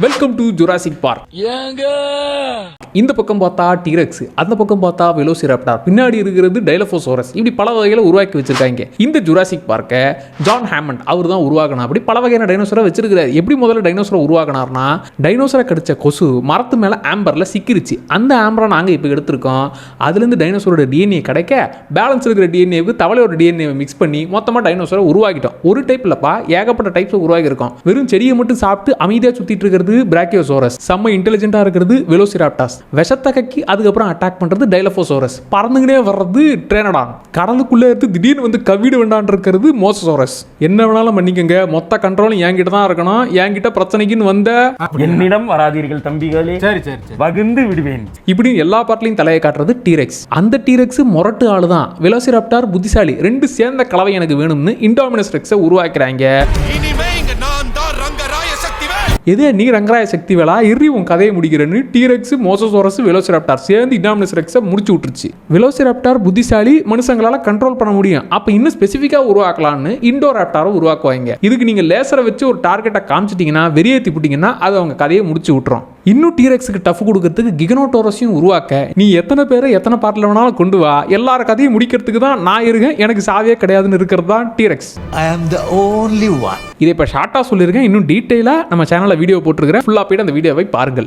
Welcome to Jurassic park ஏங்க! இந்த பக்கம் பார்த்தா டிரெக்ஸ் அந்த பக்கம் பார்த்தா வெலோசிராப்டார் பின்னாடி இருக்கிறது டைலஃபோசோரஸ் இப்படி பல வகையில் உருவாக்கி வச்சிருக்காங்க. இந்த ஜுராசிக் பார்க்கை ஜான் ஹேமண்ட் அவர் தான் உருவாக்கினா அப்படி பல வகையான டைனோசரை வச்சிருக்கிறார். எப்படி முதல்ல டைனோசரை உருவாக்கினார்னா டைனோசரை கடிச்ச கொசு மரத்து மேலே ஆம்பரில் சிக்கிருச்சு. அந்த ஆம்பரை நாங்கள் இப்போ எடுத்திருக்கோம். அதுலேருந்து டைனோசரோட டிஎன்ஏ கிடைக்க பேலன்ஸ் இருக்கிற டிஎன்ஏவுக்கு தவளையோட டிஎன்ஏவை மிக்ஸ் பண்ணி மொத்தமாக டைனோசரை உருவாக்கிட்டோம். ஒரு டைப் இல்லப்பா ஏகப்பட்ட டைப்ஸ் உருவாக்கியிருக்கோம். வெறும் செடியை மட்டும் சாப்பிட்டு அமைதியாக சுற்றிட்டு இருக்கிறது பிராக்கியோசோரஸ் செம்ம இன்டெலிஜென்ட்டாக இருக்கிறது வெலோசிராப்டாஸ் விஷத்தை கக்கி அதுக்கப்புறம் அட்டாக் பண்றது டைலஃபோசோரஸ் பறந்துங்கனே வர்றது ட்ரேனடான் கடலுக்குள்ளே இருந்து திடீர்னு வந்து கவிடு வேண்டான் இருக்கிறது மோசசோரஸ் என்ன வேணாலும் பண்ணிக்கங்க. மொத்த கண்ட்ரோலும் என்கிட்ட தான் இருக்கணும். என்கிட்ட பிரச்சனைக்குன்னு வந்த என்னிடம் வராதீர்கள் தம்பிகளே. சரி சரி வகுந்து விடுவேன். இப்படி எல்லா பார்ட்லையும் தலையை காட்டுறது டீரெக்ஸ் அந்த டீரெக்ஸ் முரட்டு ஆளு தான். வெலோசிராப்டார் புத்திசாலி ரெண்டு சேர்ந்த கலவை எனக்கு வேணும்னு இண்டோமினஸ் ரெக்ஸை உருவாக்குறாங்க. எதே நீ ரங்கராய சக்தி வேலா இறி உன் கதையை முடிக்கிறேன்னு டீரெக்ஸ் மோசோசோரஸ் விலோசிராப்டார் சேர்ந்து இண்டாமினஸ் ரெக்ஸை முடிச்சு விட்டுருச்சு. விலோசிராப்டார் புத்திசாலி மனுஷங்களால் கண்ட்ரோல் பண்ண முடியும். அப்போ இன்னும் ஸ்பெசிஃபிக்காக உருவாக்கலாம்னு இண்டோராப்டாரை உருவாக்குவாங்க. இதுக்கு நீங்கள் லேசரை வச்சு ஒரு டார்கெட்டை காமிச்சிட்டிங்கன்னா வெறியேற்றி விட்டீங்கன்னா அது அவங்க கதையை முடிச்சு விட்டுரும். இன்னும் டீரெக்ஸுக்கு டஃப் கொடுக்கறதுக்கு கிகனோட்டோரஸையும் உருவாக்க நீ எத்தனை பேரை எத்தனை பார்ட்டில் வேணாலும் கொண்டு வா. எல்லார கதையும் முடிக்கிறதுக்கு தான் நான் இருக்கேன். எனக்கு சாவியே கிடையாதுன்னு இருக்கிறது தான் T Rex I am the only one. இதை இப்போ ஷார்ட்டாக சொல்லியிருக்கேன். இன்னும் டீட்டெயிலாக நம்ம சேனலில் வீடியோ போட்டிருக்கிறேன். ஃபுல்லாக போயிட்டு அந்த வீடியோவை பாருங்கள்.